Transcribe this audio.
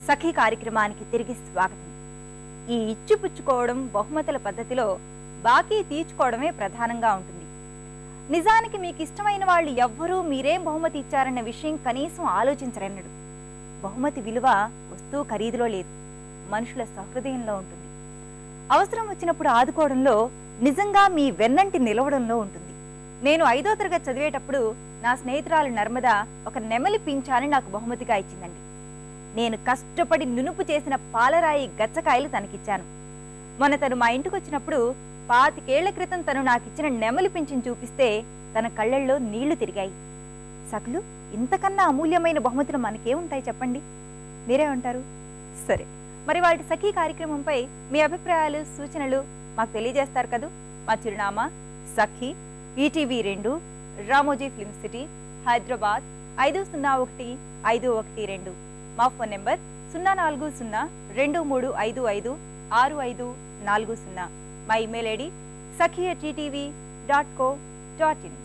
సఖీ కార్యక్రమానికి తిరిగి స్వాగతం. ఈ ఇచ్చిపుచ్చుకోవడం బహుమతుల పద్ధతిలో బాకీ తీర్చుకోవడమే ప్రధానంగా ఉంటుంది. నిజానికి మీకు ఇష్టమైన వాళ్ళు ఎవ్వరూ మీరేం బహుమతి ఇచ్చారన్న విషయం కనీసం ఆలోచించరన్నడు. బహుమతి విలువ వస్తువు ఖరీదులో లేదు. మనుషుల సహృదయంలో ఉంటుంది. అవసరం వచ్చినప్పుడు ఆదుకోవడంలో నిజంగా మీ వెన్నంటి నిలవడంలో ఉంటుంది. నేను ఐదో తరగతి చదివేటప్పుడు నా స్నేహితురాలు నర్మద ఒక నెమలి పింఛాని నాకు బహుమతిగా ఇచ్చిందండి. నేను కష్టపడి నునుపు చేసిన పాలరాయి గచ్చకాయలు తనకిచ్చాను. మొన్న తను మా ఇంటికి వచ్చినప్పుడు పాతికేళ్ళ క్రితం తను నాకిచ్చిన నెమలి పింఛన్ చూపిస్తే తన కళ్ళల్లో నీళ్ళు తిరిగాయి. సకులు ఇంతకన్నా అమూల్యమైన బహుమతులు మనకేముంటాయి చెప్పండి? మీరే ఉంటారు? సరే మరి వాటి సఖీ కార్యక్రమంపై మీ అభిప్రాయాలు సూచనలు మాకు తెలియజేస్తారు కదూ? మా చిరునామా సఖీ ఈటీవీ రెండు రామోజీ ఫిల్మ్ సిటీ హైదరాబాద్ ఐదు సున్నా ఒకటి ఐదు ఒకటి రెండు. మా ఫోన్ నెంబర్ సున్నా నాలుగు సున్నా రెండు మూడు ఐదు ఐదు ఆరు ఐదు నాలుగు సున్నా. మా email ID Sakhiya TTV dot co dot in.